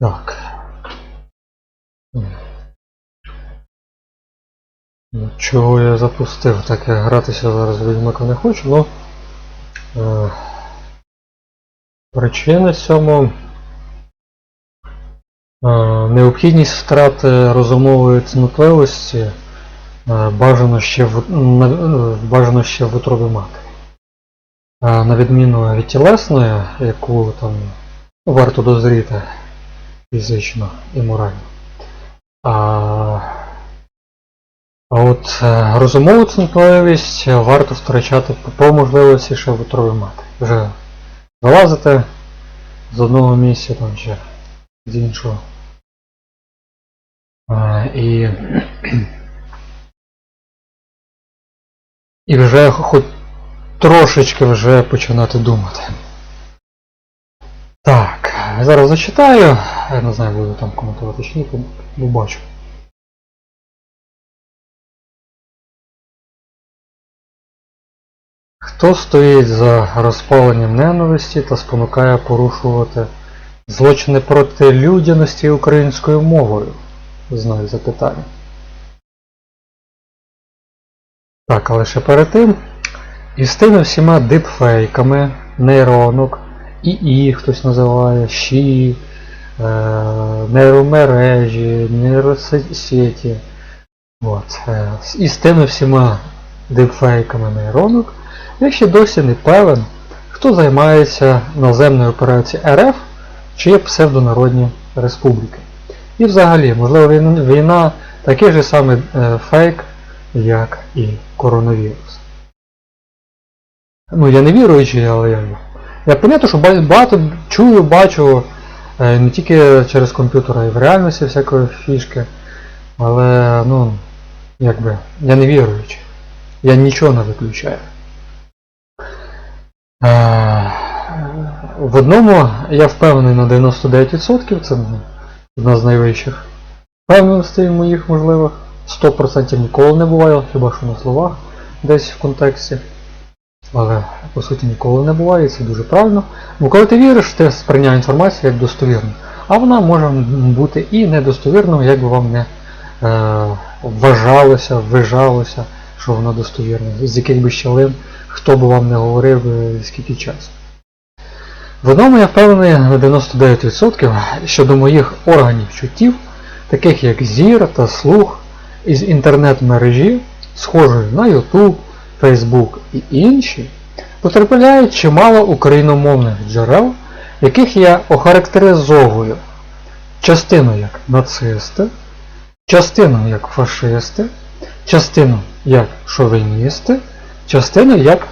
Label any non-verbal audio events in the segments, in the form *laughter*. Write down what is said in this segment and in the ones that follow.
Так. Ну, Чого я запустив? Так я гратися зараз Відьмака не хочу, ну. Е, причина цьому. Е, необхідність втрати розумової цнотливості е, бажано ще в, е, бажано ще в утробі матері. Е, на відміну від тілесної, яку там варто дозріти фізично і морально. А, а от е, розумову цнотливість варто втрачати по- можливості ще в утробі матері. Вже вилазити з одного місця там чи з іншого. А, і, і вже хоч трошечки вже починати думати. Так, зараз зачитаю. Я не знаю, буду там коментувати чи ні, бо бачу. Хто стоїть за розпаленням ненависті та спонукає порушувати злочини проти людяності українською мовою? Знак запитання. Так, але ще перед тим. І з тими всіма дипфейками, нейронок, ІІ хтось називає, ЩІ, е, нейромережі, нейросеті. От. е, І з тими всіма дипфейками нейронок я ще досі не певен, хто займається наземною операцією РФ чи є псевдонародні республіки. І взагалі, можливо, війна такий же самий е, фейк, як і коронавірус. Ну, я не віруючий, але я. Я пам'ятаю, що багато чую, бачу е, не тільки через комп'ютер, а й в реальності всякої фішки. Але, ну, якби, я не віруючий. Я нічого не виключаю. Е, В одному я впевнений на 99%, це одна з найвищих впевненостей моїх можливих. 100% ніколи не буває, хіба що на словах десь в контексті. Але по суті ніколи не буває, і це дуже правильно. Бо коли ти віриш, ти сприйняв інформацію як достовірну. А вона може бути і недостовірною, як би вам не е, вважалося, вважалося, що вона достовірна. З яких би щелин, хто би вам не говорив, е, скільки часу. В одному я впевнений на 99% щодо моїх органів чуттів, таких як зір та слух із інтернет-мережі, схожої на YouTube, Facebook і інші, потрапляють чимало україномовних джерел, яких я охарактеризовую частину як нацисти, частину як фашисти, частину як шовіністи, частину як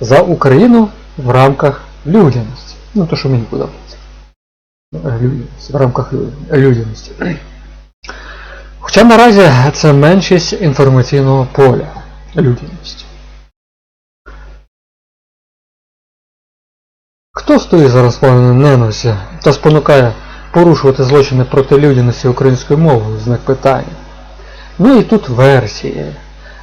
за Україну в рамках людяності. Ну, то, що мені подобається. В рамках людяності. Хоча наразі це меншість інформаційного поля людяності. Хто стоїть за розпаленою ненависті та спонукає порушувати злочини проти людяності українською мовою? Знак питання. Ну і тут версії.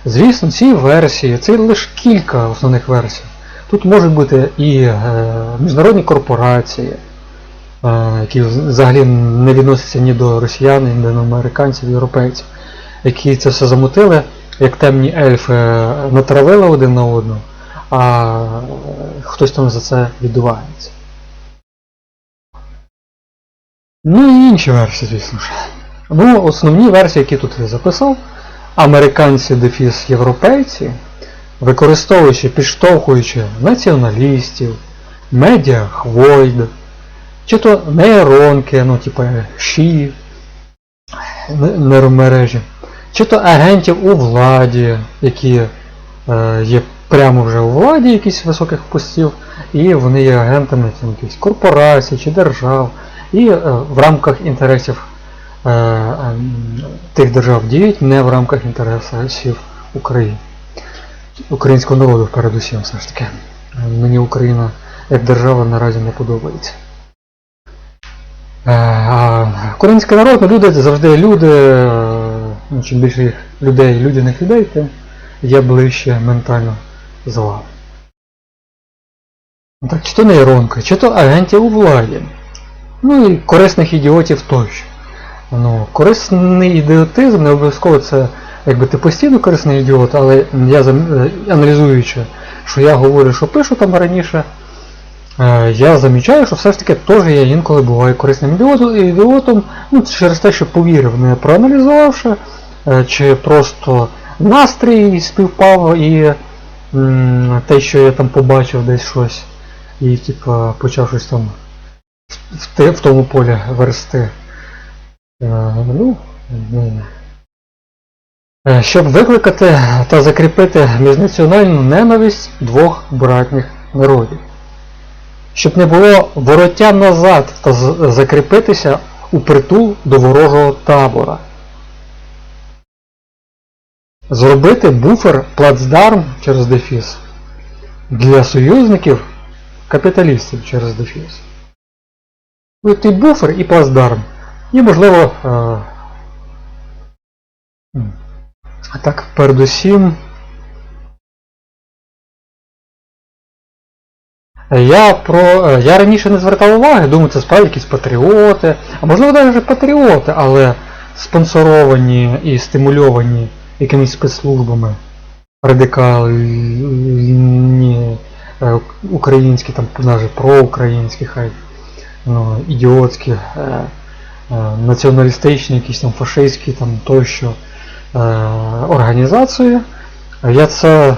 Звісно, ці версії, це лише кілька основних версій. Тут можуть бути і е, міжнародні корпорації, е, які взагалі не відносяться ні до росіян, ні до американців, європейців, які це все замутили, як темні ельфи е, натравили один на одного, а хтось там за це відбувається. Ну і інші версії, звісно ж. Ну, основні версії, які тут я записав, американці дефіс європейці, використовуючи, підштовхуючи націоналістів, медіа хвойд, чи то нейронки, ну, типу ШІ, нейромережі, чи то агентів у владі, які е, є прямо вже у владі якісь високих постів, і вони є агентами якихось корпорацій чи держав, і е, в рамках інтересів е, е, тих держав діють, не в рамках інтересів України. Українського народу передусім все ж таки. Мені Україна як держава наразі не подобається. Український народ, ну люди це завжди люди, ну, чим більше людей, людяних людей, тим є ближче ментально з вами. Ну Так, чи то нейронка, чи то агентів у владі. Ну і корисних ідіотів тощо. Ну, корисний ідіотизм, не обов'язково це якби ти постійно корисний ідіот, але я е, аналізуючи, що я говорю, що пишу там раніше, е, я замічаю, що все ж таки теж я інколи буваю корисним ідіотом, ну, через те, що повірив, не проаналізувавши, е, чи просто настрій співпав і те, що я там побачив десь щось, і типа почав щось там в, те- в тому полі версти. Е, Ну, ну, Е, щоб викликати та закріпити міжнаціональну ненависть двох братніх народів. Щоб не було вороття назад та закріпитися у притул до ворожого табора. Зробити буфер плацдарм через дефіс для союзників капіталістів через дефіс. Вийти буфер і плацдарм. І можливо. е, а так, передусім. Я про. е, Я раніше не звертав уваги, думаю, це справді якісь патріоти, а можливо навіть патріоти, але спонсоровані і стимульовані якимись спецслужбами радикальні е, українські, там навіть проукраїнські, хай ну, ідіотські, е, е, націоналістичні, якісь там фашистські там тощо е, організації. Я це е,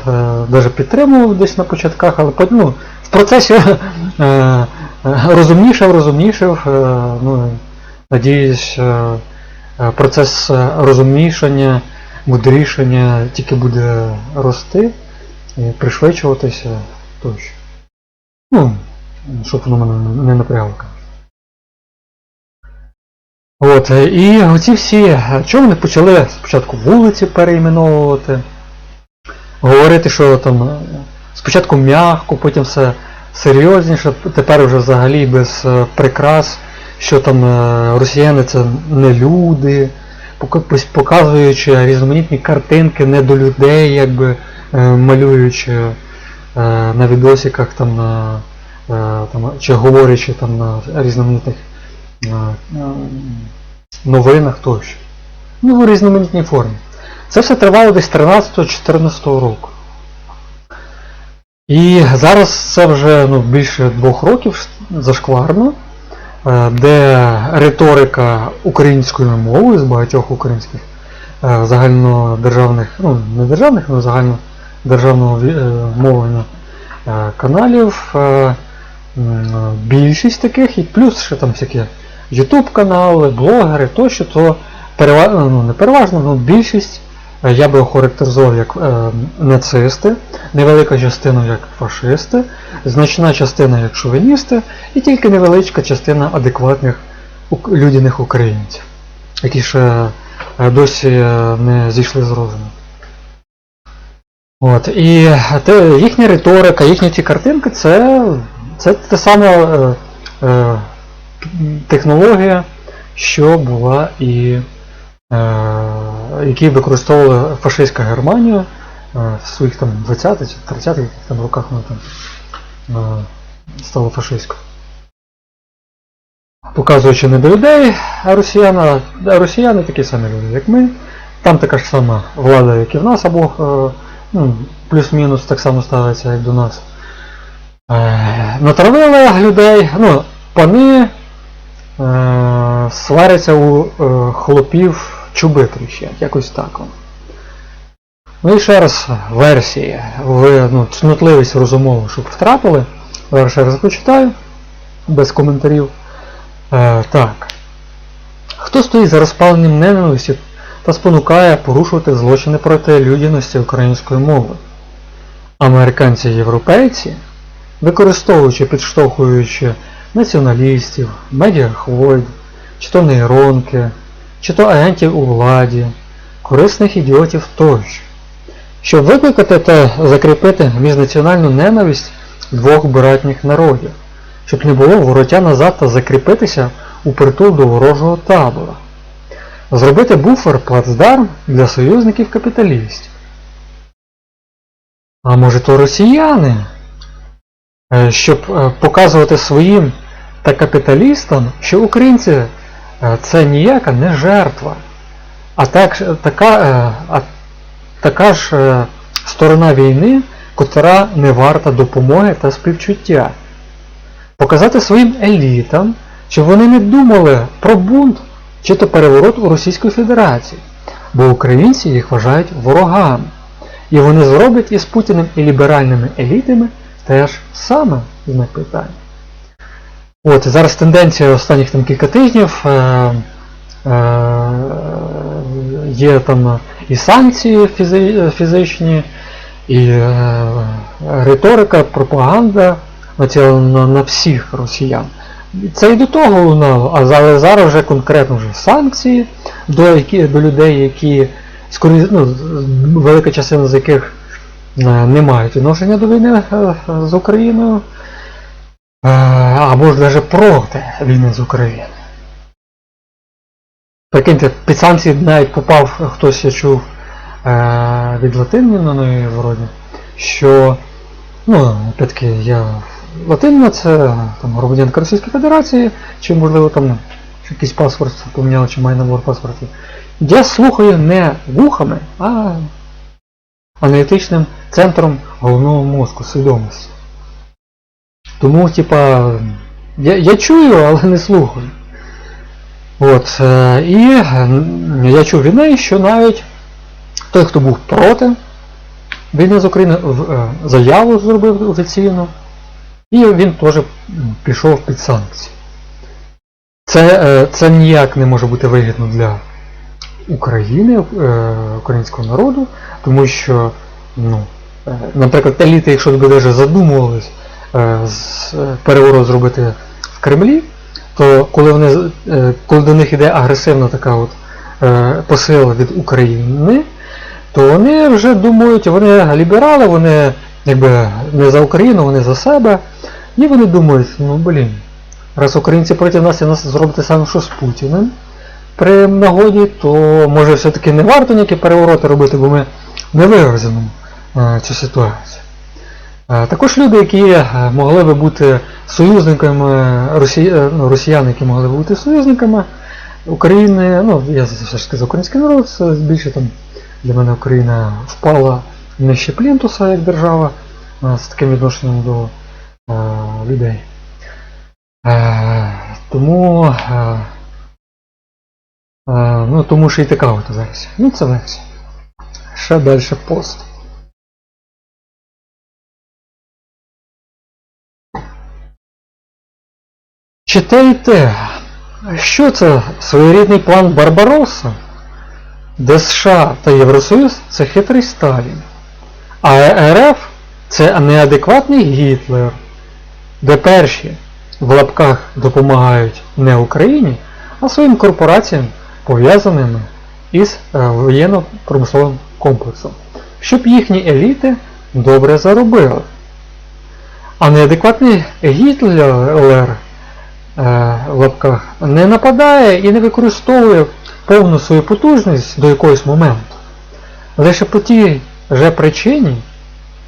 навіть підтримував десь на початках, але ну, в процесі *laughs* е, е, розумнішав, розумнішав. Е, ну, надіюсь, е, е, процес е, розумнішання, мудрішання тільки буде рости і пришвидшуватися тощо. Ну, щоб воно мене не напрягало. От, і оці всі, чому вони почали спочатку вулиці переіменовувати, говорити, що там спочатку м'яко, потім все серйозніше, тепер вже взагалі без е, прикрас, що там е, росіяни це не люди, показуючи різноманітні картинки не до людей, якби е, малюючи е, на відосиках там на е, там, чи говорячи там на різноманітних новинах тощо. Ну, в різноманітній формі. Це все тривало десь 13-14 року. І зараз це вже ну, більше двох років зашкварно, де риторика українською мовою з багатьох українських е, загальнодержавних, ну не державних, але загальнодержавного е, мовлення е, каналів. е, Більшість таких, і плюс ще там всякі YouTube канали, блогери тощо, то переважно, ну не переважно, але більшість е, я би охарактеризував як е, нацисти, невелика частина як фашисти, значна частина як шовіністи, і тільки невеличка частина адекватних людяних українців, які ще е, досі е, не зійшли з розуму. От, і те, їхня риторика, їхні ці картинки це, це те саме е, е, технологія, що була і е, які використовувала фашистська Германія е, в своїх там 20-х чи 30-х там роках вона там е, стала фашистською. Показуючи не до людей, а росіяна, а росіяни такі самі люди, як ми. Там така ж сама влада, як і в нас, або е, ну, плюс-мінус так само ставиться, як до нас. Натравили людей, ну, пани сваряться у хлопів чуби тріщать, якось так. Ну і ще раз версії. Ви ну, цнотливість розумову, щоб втрапили. Зараз ще раз почитаю, без коментарів. Е, так. Хто стоїть за розпаленням ненависті та спонукає порушувати злочини проти людяності української мови? Американці і європейці, використовуючи, підштовхуючи націоналістів, медіахвойд, чи то нейронки, чи то агентів у владі, корисних ідіотів тощо, щоб викликати та закріпити міжнаціональну ненависть двох братніх народів, щоб не було вороття назад та закріпитися у притул до ворожого табора, зробити буфер плацдарм для союзників капіталістів. А може то росіяни? Е, Щоб е, показувати своїм та капіталістам, що українці це ніяка не жертва, а так, така, е, а така ж е, сторона війни, котра не варта допомоги та співчуття. Показати своїм елітам, щоб вони не думали про бунт чи то переворот у Російській Федерації, бо українці їх вважають ворогами. І вони зроблять із Путіним і ліберальними елітами теж саме знак питання. От, зараз тенденція останніх там кілька тижнів. Е, е, є там і санкції фізи, фізичні, і е, риторика, пропаганда націлена на всіх росіян. Це і до того лунало, але зараз вже конкретно вже санкції до, які, до людей, які скорі, ну, велика частина з яких е, не мають відношення до війни е, з Україною, або ж навіть проти війни з Україною. Прикиньте, під санкції навіть попав хтось, я чув е, від Латиніної вроді, що, ну, опять-таки, я Латинна це там, громадянка Російської Федерації, чи можливо там якийсь паспорт поміняв, чи має набор паспортів. Я слухаю не вухами, а аналітичним центром головного мозку, свідомості. Тому, типа, я, я чую, але не слухаю. От, е, і я чув від неї, що навіть той, хто був проти війни з України, е, заяву зробив офіційно, і він теж пішов під санкції. Це, е, це ніяк не може бути вигідно для України, українського народу, тому що, ну, наприклад, еліти, якщо б даже задумувались переворот зробити в Кремлі, то коли вони е, коли до них йде агресивна така от е, посила від України, то вони вже думають, вони ліберали, вони якби не за Україну, вони за себе. І вони думають, ну блін, раз українці проти нас і нас зробить саме, що з Путіним при нагоді, то може все-таки не варто ніякі перевороти робити, бо ми не вивеземо е, цю ситуацію. Е, Також люди, які е, могли би бути союзниками росі... е, ну, росіян, які могли б бути союзниками України, ну я все ж таки за український народ, це більше там для мене Україна впала нижче плінтуса як держава е, з таким відношенням до е, людей. Е, тому, е, е, ну, тому що і така от версія. Ну, це версія. Ще далі пост. Чи те і те? Що це своєрідний план Барбароса? Де США та Євросоюз це хитрий Сталін, а РФ це неадекватний Гітлер, де перші в лапках допомагають не Україні, а своїм корпораціям, пов'язаними із е, воєнно-промисловим комплексом, щоб їхні еліти добре заробили. А неадекватний Гітлер е, в лапках не нападає і не використовує повну свою потужність до якогось моменту. Лише по тій же причині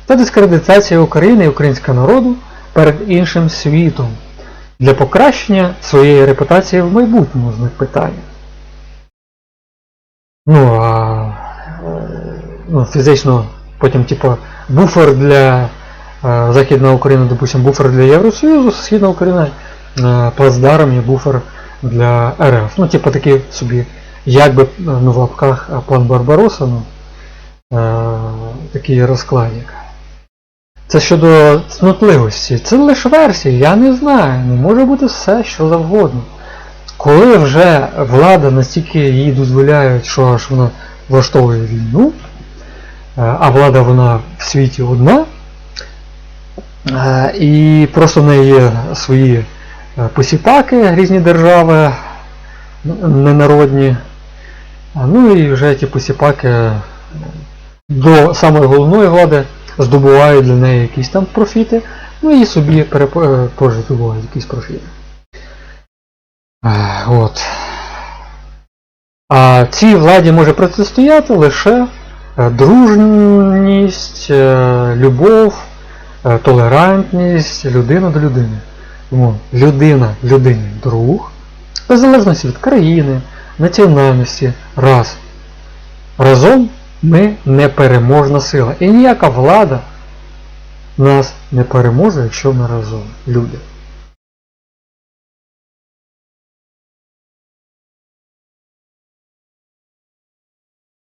та дискредитація України і українського народу перед іншим світом для покращення своєї репутації в майбутньому з них питання. Ну, а е, ну, фізично потім, типу, буфер для е, Західної України, допустим, буфер для Євросоюзу, Східна Україна е, плацдарм і буфер для РФ. Ну, типу такий собі, як би ну, в лапках план Барбароса, ну, е, такий розкладик. Це щодо цнотливості. Це лише версія, я не знаю. Не може бути все, що завгодно. Коли вже влада настільки їй дозволяють, що аж вона влаштовує війну, е, а влада вона в світі одна, е, і просто в неї є свої е, посіпаки, різні держави, ненародні. Ну і вже ті посіпаки е, до самої головної влади здобувають для неї якісь там профіти, ну і собі е, теж здобувають якісь профіти. От. А цій владі може протистояти лише дружність, любов, толерантність людина до людини. Тому людина людині друг, без залежності від країни, національності, рас. Разом ми непереможна сила. І ніяка влада нас не переможе, якщо ми разом, люди.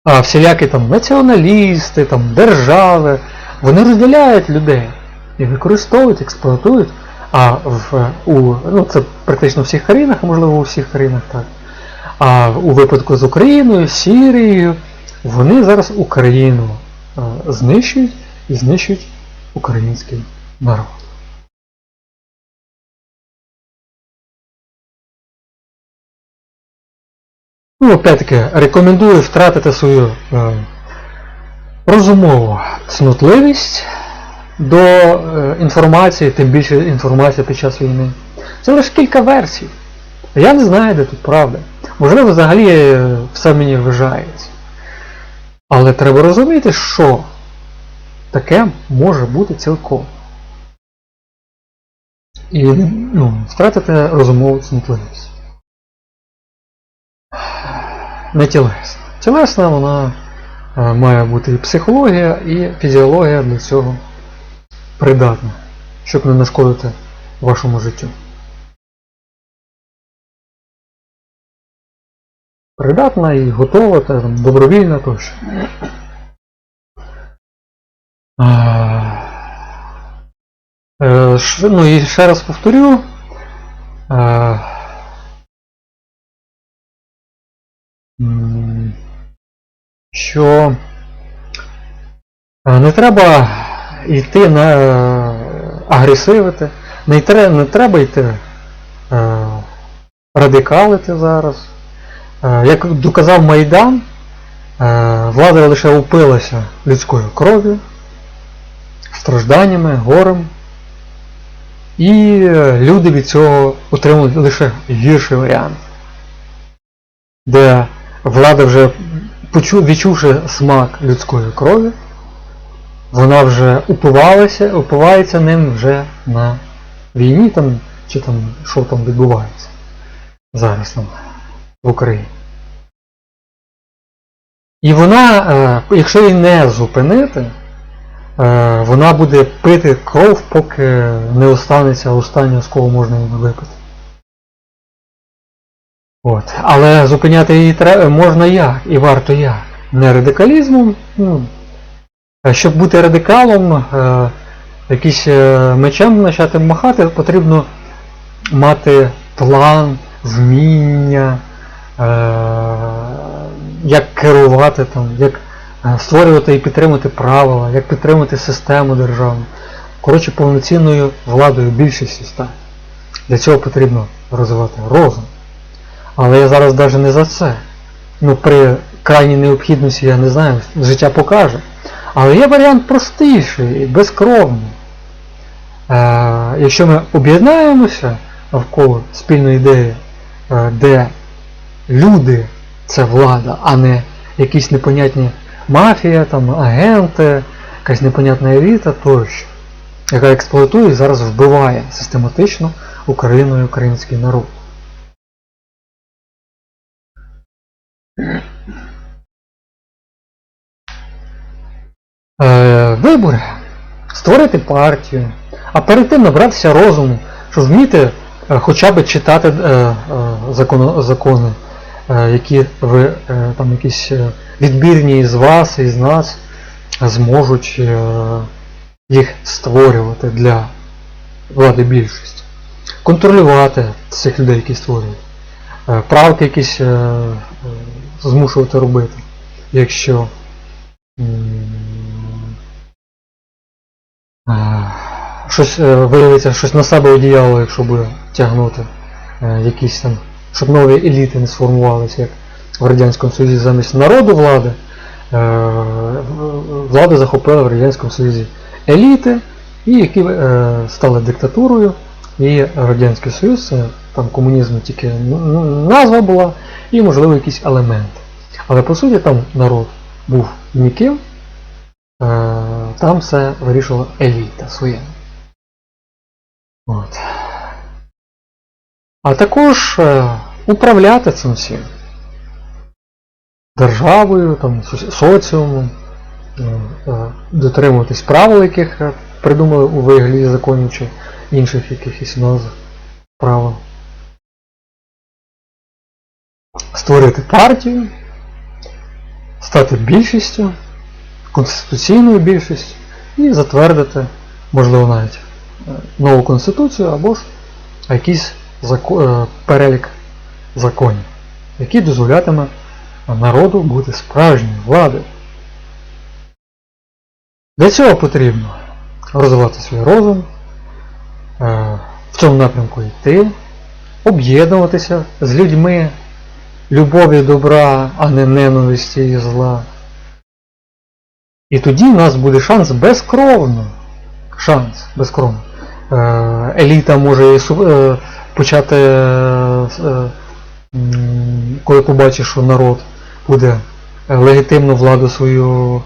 А всілякі там націоналісти, там держави, вони розділяють людей і використовують, експлуатують. А в у ну це практично в всіх країнах, можливо у всіх країнах так. А у випадку з Україною, Сірією, вони зараз Україну знищують і знищують український народ. Ну, опять-таки, рекомендую втратити свою е, розумову цнотливість до е, інформації, тим більше інформації під час війни. Це лише кілька версій. Я не знаю, де тут правда. Можливо, взагалі е, все мені вважається. Але треба розуміти, що таке може бути цілком. І ну, втратити розумову цнотливість. Не тілесна. Тілесна вона е, має бути і психологія, і фізіологія для цього придатна, щоб не нашкодити вашому життю. Придатна і готова, та, добровільна тощо. Е, Ну і ще раз повторю. е, Що е, не треба йти на е, агресивити, не, тре- не треба йти е, радикалити зараз. Е, Як доказав Майдан, влада лише упилася людською кров'ю, стражданнями, горем. І люди від цього отримують лише гірший варіант, де влада вже відчувши смак людської крові, вона вже упивалася, упивається ним вже на війні там, чи там що там відбувається зараз там в Україні. І вона, е, якщо її не зупинити, е, вона буде пити кров, поки не останеться останнього, з кого можна її випити. От. Але зупиняти її можна як, і варто як. Не радикалізмом. Ну, щоб бути радикалом, е, якийсь е, мечем почати махати, потрібно мати план, вміння, е, як керувати там, як е, створювати і підтримувати правила, як підтримувати систему державну. Коротше, повноцінною владою більшості стати. Для цього потрібно розвивати розум. Але я зараз навіть не за це. Ну, при крайній необхідності я не знаю, життя покаже. Але є варіант простіший, безкровний. Е, якщо ми об'єднаємося навколо спільної ідеї, е, де люди це влада, а не якісь непонятні мафія, там, агенти, якась непонятна еліта тощо, яка експлуатує і зараз вбиває систематично Україну і український народ. Е, вибори. Створити партію, а перед тим набратися розуму, щоб вміти е, хоча б читати е, е, закони, закони е, які ви е, там якісь е, відбірні з вас і з нас зможуть е, їх створювати для влади більшості. Контролювати цих людей, які створюють. Е, Правки якісь е, е, змушувати робити, якщо щось е, виявиться, щось на себе одіяло, якщо буде тягнути е, якісь там, щоб нові еліти не сформувалися, як в Радянському Союзі замість народу влади, е, влада захопила в Радянському Союзі еліти, і які е, стали диктатурою, і Радянський Союз, там комунізму тільки назва була, і можливо якісь елементи. Але по суті там народ був ніким, е, там все вирішувала еліта своя. От. А також е, управляти цим всім. Державою, там, соціумом, е, е, дотримуватись правил, яких е, придумали у вигляді законів чи інших якихось назв правил. Створити партію, стати більшістю, конституційною більшістю і затвердити, можливо, навіть е, нову конституцію або ж якийсь зако- е, перелік законів, який дозволятиме народу бути справжньою владою. Для цього потрібно розвивати свій розум, е, в цьому напрямку йти, об'єднуватися з людьми любові добра, а не ненависті і зла. І тоді в нас буде шанс безкровно. Шанс безкровно. Е, еліта може е, почати, е, коли побачить, що народ буде легітимну владу свою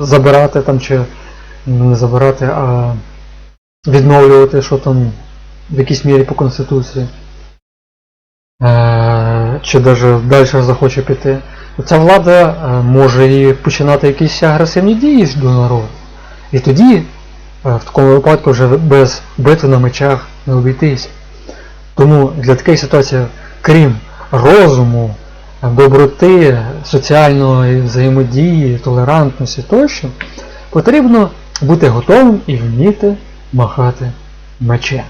забирати там чи ну, не забирати, а відновлювати, що там в якійсь мірі по Конституції. Чи навіть далі захоче піти. Ця влада е, може і починати якісь агресивні дії до народу. І тоді, е, в такому випадку, вже без битви на мечах не обійтись. Тому для такої ситуації, крім розуму, доброти, соціальної взаємодії, толерантності тощо, потрібно бути готовим і вміти махати мечем.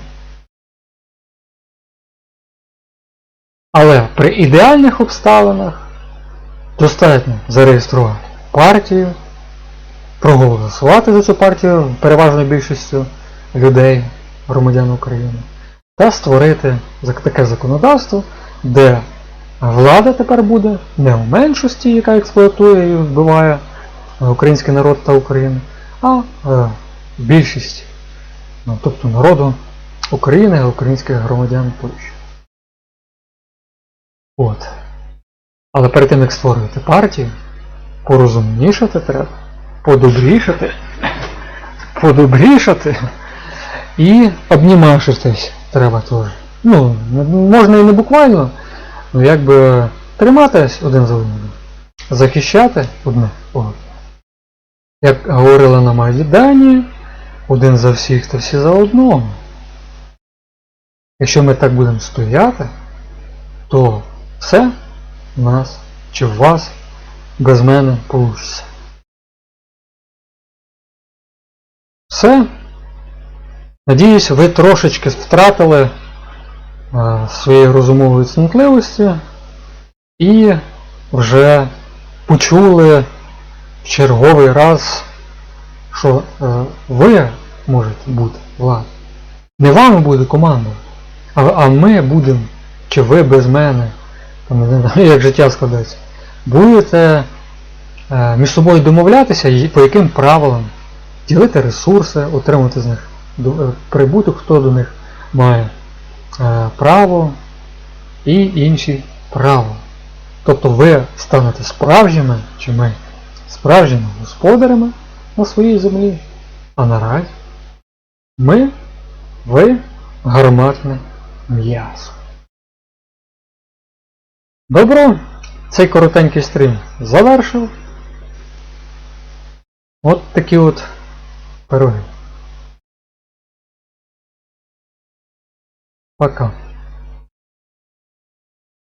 Але при ідеальних обставинах достатньо зареєструвати партію, проголосувати за цю партію переважною більшістю людей, громадян України, та створити таке законодавство, де влада тепер буде не у меншості, яка експлуатує і вбиває український народ та Україну, а е, більшість, ну, тобто народу України, українських громадян тощо. От. Але перед тим як створювати партію, порозумнішати треба, подобрішати, подобрішати і обнімашитись треба теж. Ну, можна і не буквально, ну якби триматись один за одним, захищати одне одного. Як говорили на Майдані, один за всіх та всі за одного. Якщо ми так будемо стояти, то все нас чи в вас без мене вийде. Все. Надіюсь, ви трошечки втратили е, своєї розумової цнотливості і вже почули в черговий раз, що е, ви можете бути владою. Не вами буде команда, а ми будемо, чи ви без мене, там, *laughs* як життя складеться, будете е, між собою домовлятися, по яким правилам ділити ресурси, отримати з них е, прибуток, хто до них має е, право і інші право. Тобто ви станете справжніми, чи ми справжніми господарями на своїй землі, а наразі ми, ви гарматне м'ясо. Добро, цей коротенький стрім завершив. От такі от пироги. Пока.